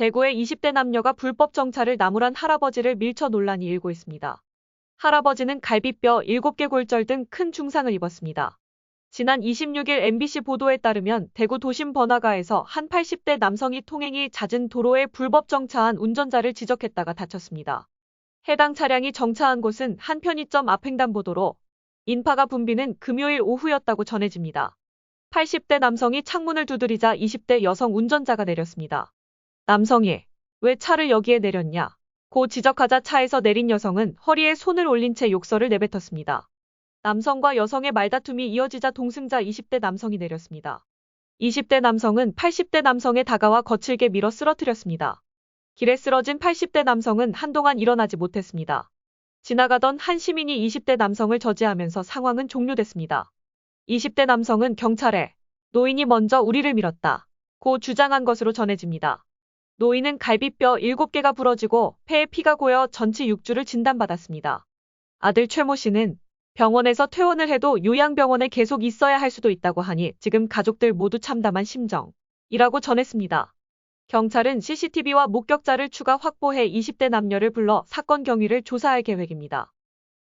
대구의 20대 남녀가 불법 정차를 나무란 할아버지를 밀쳐 논란이 일고 있습니다. 할아버지는 갈비뼈 7개 골절 등 큰 중상을 입었습니다. 지난 26일 MBC 보도에 따르면 대구 도심 번화가에서 한 80대 남성이 통행이 잦은 도로에 불법 정차한 운전자를 지적했다가 다쳤습니다. 해당 차량이 정차한 곳은 한 편의점 앞 횡단보도로 인파가 붐비는 금요일 오후였다고 전해집니다. 80대 남성이 창문을 두드리자 20대 여성 운전자가 내렸습니다. 남성이 왜 차를 여기에 내렸냐? 고 지적하자 차에서 내린 여성은 허리에 손을 올린 채 욕설을 내뱉었습니다. 남성과 여성의 말다툼이 이어지자 동승자 20대 남성이 내렸습니다. 20대 남성은 80대 남성에 다가와 거칠게 밀어 쓰러뜨렸습니다. 길에 쓰러진 80대 남성은 한동안 일어나지 못했습니다. 지나가던 한 시민이 20대 남성을 저지하면서 상황은 종료됐습니다. 20대 남성은 경찰에 노인이 먼저 우리를 밀었다. 고 주장한 것으로 전해집니다. 노인은 갈비뼈 7개가 부러지고 폐에 피가 고여 전치 6주를 진단받았습니다. 아들 최모 씨는 병원에서 퇴원을 해도 요양병원에 계속 있어야 할 수도 있다고 하니 지금 가족들 모두 참담한 심정이라고 전했습니다. 경찰은 CCTV와 목격자를 추가 확보해 20대 남녀를 불러 사건 경위를 조사할 계획입니다.